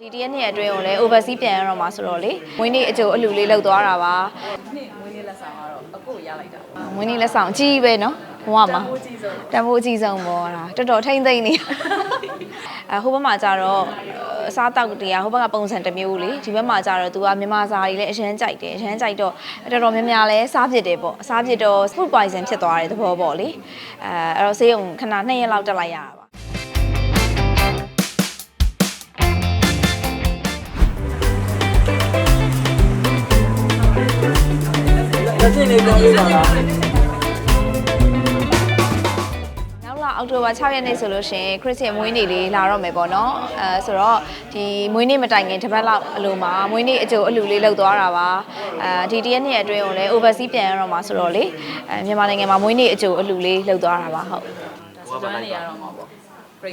ဒီတရက်နှစ်ရက်အတွင်းကိုလည်း overseas ပြန်ရတော့မှာဆိုတော့လေမွေးနေ့အကျိုးအလူလေးလောက်သွားတာပါနှစ်မွေးနေ့လက်ဆောင်ကတော့အကိုရလိုက်တာပါမွေးနေ့လက်ဆောင်အကြီးပဲနော်ဘဝမှာဟိုကြည့်ဆုံးတန်ဖိုးအကြီးဆုံးပေါ့ဒါတော်တော်ထိမ့်သိမ့်နေအဟိုဘက်မှာကြတော့အစားတောက်တရားဟိုဘက်ကပုံစံတစ်မျိုးလေဒီဘက်မှာကြတော့ तू ကမြန်မာစာတွေလည်းအရန်ကြိုက်တယ်အရန်ကြိုက်တော့တော်တော်များများလဲစားဖြစ်တယ်ပေါ့စားဖြစ်တော့ food poison ဖြစ်သွားတဲ့သဘောပေါ့လေအဲအဲ့တော့ဆေးရုံခဏ2ရက်လောက်တက်လိုက်ရတာ ပါလက်ချင်းလေးပြောင်းပေးပါလားနောက်လာအောက်တိုဘာ6ရက်နေ့ဆိုလို့ရှိရင်ခရစ်စတန်မွေးနေ့လေးလာတော့မယ်ပေါ့နော်အဲဆိုတော့ဒီမွေးနေ့မတိုင်ခင်တစ်ပတ်လောက်အလိုမှာမွေးနေ့အကျိုးအလူလေးလောက်သွားတာပါအဲဒီတရက်နှစ်ရက်အတွင်းကိုလည်း overseas ပြန်ရတော့မှာဆိုတော့လေအဲမြန်မာနိုင်ငံမှာမွေးနေ့အကျိုးအလူလေးလောက်သွားတာပါဟုတ်စကြွန်းနေရတော့မှာပေါ့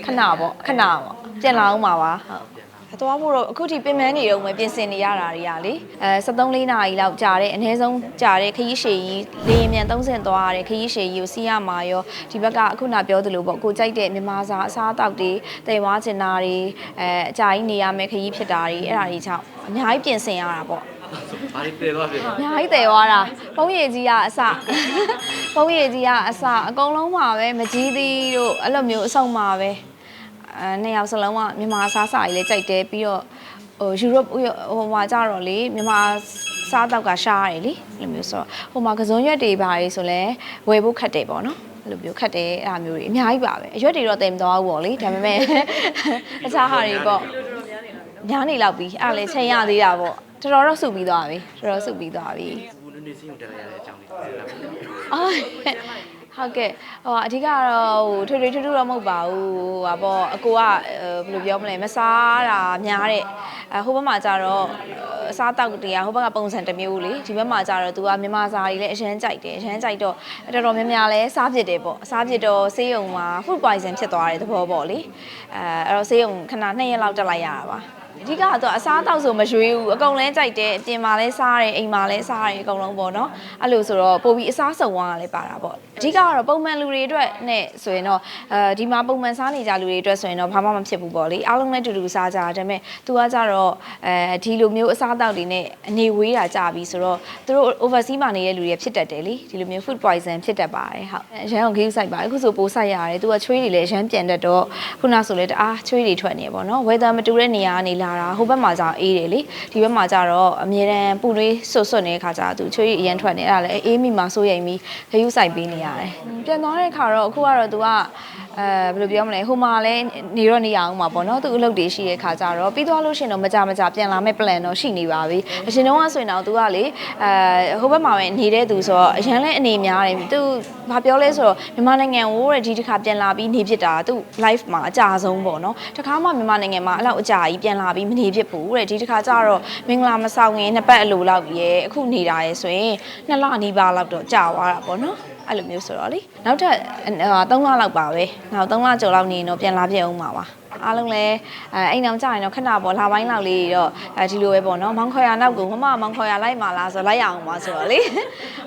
ခဏပေါ့ခဏပေါ့ပြန်လာအောင်ပါပါဟုတ် အသွားဖို့တော့အခုထိပြင်ပန်းနေတော့မယ်ပြင်ဆင်နေရတာတွေကလေအဲ73လေးနာရီလောက်ကြာတဲ့အနည်းဆုံးကြာတဲ့ခရီးရှည်ကြီးလေယာဉ်မြန်30သွားရတဲ့ခရီးရှည်ကြီးကိုစီးရမှာရောဒီဘက်ကအခုနပြောသလိုပေါ့ကိုကြိုက်တဲ့မြန်မာစာအစားအသောက်တွေတိမ်ဝါကျင်တာတွေအဲအကြာကြီးနေရမယ်ခရီးဖြစ်တာတွေအဲ့ဒါတွေကြောင့်အများကြီးပြင်ဆင်ရတာပေါ့ဘာတွေပြေသွားပြီအများကြီးတည်သွားတာပုံရည်ကြီးကအစပုံရည်ကြီးကအစအကုန်လုံးပါပဲမကြီးသေးတို့အဲ့လိုမျိုးအဆုံပါပဲ အဲနှစ်ယောက်စလုံးကမြန်မာစားစာကြီးလည်းကြိုက်တယ်ပြီးတော့ဟိုယူရိုပဟိုမှာကြတော့လေမြန်မာစားတောက်ကရှားတယ်လေအဲ့လိုမျိုးဆိုတော့ဟိုမှာကစုံရွက်တွေပါလေဆိုလဲဝယ်ဖို့ခက်တယ်ပေါ့နော်အဲ့လိုမျိုးခက်တယ်အဲ့လိုမျိုးတွေအများကြီးပါပဲအရွက်တွေတော့တင်မသွားဘူးပေါ့လေဒါပေမဲ့အခြားဟာတွေပေါ့ညားနေလောက်ပြီအဲ့ဒါလေချိန်ရသေးတာပေါ့တော်တော်တော့စုပြီးသွားပြီတော်တော်စုပြီးသွားပြီဘူးနည်းနည်းစီးကိုတက်လိုက်ရတဲ့အကြောင်းလေးပြောပြပါဦးအော် ဟုတ်ကဲ့ဟိုအဓိကတော့ဟိုထွေထွေထူးထူးတော့မဟုတ်ပါဘူးဟိုပါပေါ့အကိုကဘယ်လိုပြောမလဲမစားတာများတဲ့အဲဟိုဘက်မှာကျတော့အစားတောက်တရားဟိုဘက်ကပုံစံတစ်မျိုးလေဒီဘက်မှာကျတော့ तू ကမြန်မာစာတွေလည်းအရန်ကြိုက်တယ်အရန်ကြိုက်တော့တော်တော်များများလဲစားဖြစ်တယ်ပေါ့စားဖြစ်တော့ဆေးရုံမှာ food poison ဖြစ်သွားတဲ့သဘောပေါ့လေအဲအဲ့တော့ဆေးရုံခဏ2ရက်လောက်တက်လိုက်ရတာပါ အဓိကတော့အစားအသောက်ဆိုမရွေးဘူးအကုန်လဲကြိုက်တယ်အပြင်မှာလဲစားတယ်အိမ်မှာလဲစားတယ်အကုန်လုံးပေါ့နော်အဲ့လိုဆိုတော့ပို့ပြီးအစားစုံသွားတာလည်းပါတာပေါ့အဓိကတော့ပုံမှန်လူတွေအတွက်နဲ့ဆိုရင်တော့အဲဒီမှာပုံမှန်စားနေကြလူတွေအတွက်ဆိုရင်တော့ဘာမှမဖြစ်ဘူးပေါ့လေအားလုံးလည်းတူတူစားကြတာဒါပေမဲ့ तू ကကြတော့အဲဒီလိုမျိုးအစားအသောက်တွေနဲ့အနေဝေးတာကြပြီဆိုတော့သူတို့ overseas မှာနေတဲ့လူတွေဖြစ်တတ်တယ်လေဒီလိုမျိုး food poison ဖြစ်တတ်ပါတယ်ဟုတ်အရန်ကိုဂိမ်းဆိုင်ပါတယ်အခုဆိုပိုးဆိုင်ရတယ် तू ကချွေးတွေလည်းအရန်ပြန်တတ်တော့ခုနဆိုလည်းတအားချွေးတွေထွက်နေပေါ့နော် weather မတူတဲ့နေရာကနေလာတာဟိုဘက်မှာကျအေးတယ်လေဒီဘက်မှာကျတော့အမြဲတမ်းပူနွေးဆွတ်ဆွတ်နေတဲ့ခါကျတော့ तू ချွေးအရန်ထွက်နေအဲ့ဒါလည်းအေးမိမှာစိုးရိမ်ပြီးခရူးဆိုင်ပေးနေရတယ်ပြန်သွားတဲ့ခါတော့အခုကတော့ तू က အဲဘယ်လိုပြောမလဲဟိုမှာလည်းနေတော့နေရအောင်မှာပေါ့နော်သူအလုပ်တွေရှိတဲ့ခါကျတော့ပြီးသွားလို့ရှိရင်တော့မကြမကြပြန်လာမဲ့ plan တော့ရှိနေပါပြီအရှင်တော့ကဆိုရင်တော့ तू ကလေအဲဟိုဘက်မှာပဲနေတဲ့သူဆိုတော့အရန်လဲအနေများတယ် तू ဘာပြောလဲဆိုတော့မြန်မာနိုင်ငံကိုတဲ့ဒီတစ်ခါပြန်လာပြီးနေဖြစ်တာ तू life မှာအကြဆုံးပေါ့နော်တခါမှမြန်မာနိုင်ငံမှာအဲ့လောက်အကြာကြီးပြန်လာပြီးမနေဖြစ်ဘူးတဲ့ဒီတစ်ခါကျတော့မင်္ဂလာမဆောင်ခင်နှစ်ပတ်အလိုလောက်ရဲအခုနေတာရဲဆိုရင်နှစ်လနီးပါးလောက်တော့ကြာသွားတာပေါ့နော် အဲ့လိုမျိုးဆိုတော့လေနောက်ထပ်3လလောက်ပါပဲနောက်3လကျော်လောက်နေရင်တော့ပြန်လာပြည့်အောင်ပါပါအားလုံးလည်းအဲအိမ်အောင်ကြာရင်တော့ခဏပေါ့လာပိုင်းလောက်လေးတော့အဲဒီလိုပဲပေါ့နော်မောင်ခေါ်ရနောက်ကိုမမမောင်ခေါ်ရလိုက်ပါလားဆိုတော့လိုက်ရအောင်ပါဆိုတော့လေ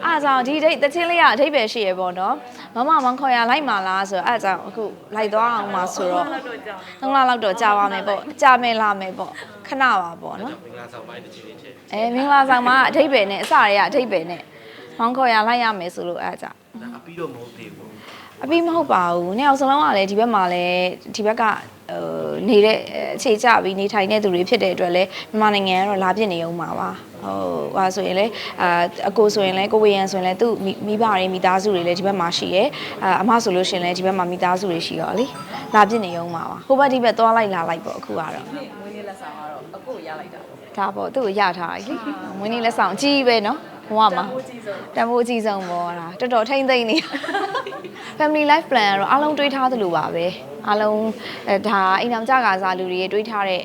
အားကြောင့်ဒီဒိတ်တချင်းလေးကအထိပ္ပယ်ရှိရပေါ့နော်မမမောင်ခေါ်ရလိုက်ပါလားဆိုတော့အားကြောင့်အခုလိုက်သွားအောင်ပါဆိုတော့သုံးလလောက်တော့ကြာပါမယ်ပေါ့ကြာမယ်လာမယ်ပေါ့ခဏပါပေါ့နော်မင်္ဂလာဆောင်ပိုင်းတစ်ချိန်လေးထည့်အဲမင်္ဂလာဆောင်မှာအထိပ္ပယ်နဲ့အစရေကအထိပ္ပယ်နဲ့မောင်းခေါ်ရလိုက်ရမယ်ဆိုလို့အားကြောင့်ဒါအပြီး တော့မဟုတ်သေးဘူးအပြီးမဟုတ်ပါဘူး။နှစ်ယောက်စလုံးကလည်းဒီဘက်မှာလည်းဒီဘက်ကဟိုနေတဲ့အခြေချပြီးနေထိုင်တဲ့သူတွေဖြစ်တဲ့အတွက်လည်းမြန်မာနိုင်ငံကတော့လာပြစ်နေအောင်ပါပါ။ဟိုဟာဆိုရင်လည်းအာအကိုဆိုရင်လည်းကိုဝေယံဆိုရင်လည်းသူ့မိမိဘတွေမိသားစုတွေလည်းဒီဘက်မှာရှိရဲ။အာအမဆိုလို့ရှိရင်လည်းဒီဘက်မှာမိသားစုတွေရှိရောလေ။လာပြစ်နေအောင်ပါပါ။ဟိုဘက်ဒီဘက်သွားလိုက်လာလိုက်ပေါ့အခုကတော့နှစ်မွေးနေ့လက်ဆောင်ကတော့အကိုရလိုက်တာပေါ့ဒါပေါ့သူ့ကိုရထားပြီလေ။မွေးနေ့လက်ဆောင်အကြီးပဲနော်။ ဘဝမှာဟိုကြည့်ဆုံးတန်ဖိုးအကြီးဆုံးပေါ့ဒါတော်တော်ထိမ့်သိမ့်နေ family life plan ကတော့အားလုံးတွေးထားသလိုပါပဲအားလုံးအဲဒါအိမ်အောင်ကြကားစားလူတွေတွေးထားတဲ့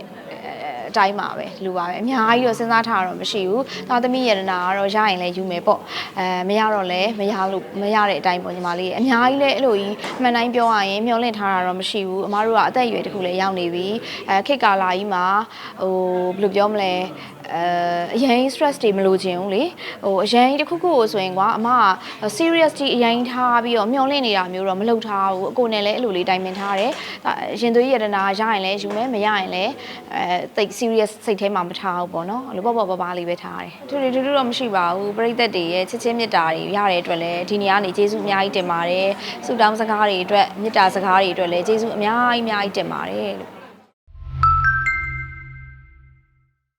အဲအတိုင်းပါပဲလူပါပဲအများကြီးတော့စဉ်းစားထားတာတော့မရှိဘူးသာသမီယရနာကတော့ရရင်လည်းယူမယ်ပေါ့အဲမရတော့လည်းမရလို့မရတဲ့အတိုင်းပေါ့ညီမလေးအများကြီးလည်းအဲ့လိုကြီးမှန်တိုင်းပြောရရင်မျောလင့်ထားတာတော့မရှိဘူးအမားတို့ကအသက်အရွယ်တစ်ခုလည်းရောက်နေပြီအဲခေတ်ကာလကြီးမှာဟိုဘယ်လိုပြောမလဲအဲအရင် stress တွေမလိုချင်ဘူးလေဟိုအရင်တစ်ခုခုကိုဆိုရင်ကွာအမက serious ကြီးအရင်ထားပြီးတော့မျောလင့်နေတာမျိုးတော့မလုပ်ထားဘူးအကိုနဲ့လည်းအဲ့လိုလေးတိုင်ပင်ထားတယ်ဒါရင်သွေးရတနာရရင်လည်းယူမယ်မရရင်လည်းအဲတိတ် serious စိတ်ထဲမှာမထားဘူးပေါ့နော်အဲ့လိုပေါ့ပေါ့ပါပါလေးပဲထားတယ်ထူထူထူထူတော့မရှိပါဘူးပရိသတ်တွေရဲ့ချစ်ချင်းမေတ္တာတွေရတဲ့အတွက်လည်းဒီနေရာကနေကျေးဇူးအများကြီးတင်ပါတယ်ဆုတောင်းစကားတွေအတွက်မေတ္တာစကားတွေအတွက်လည်းကျေးဇူးအများကြီးအများကြီးတင်ပါတယ်လို့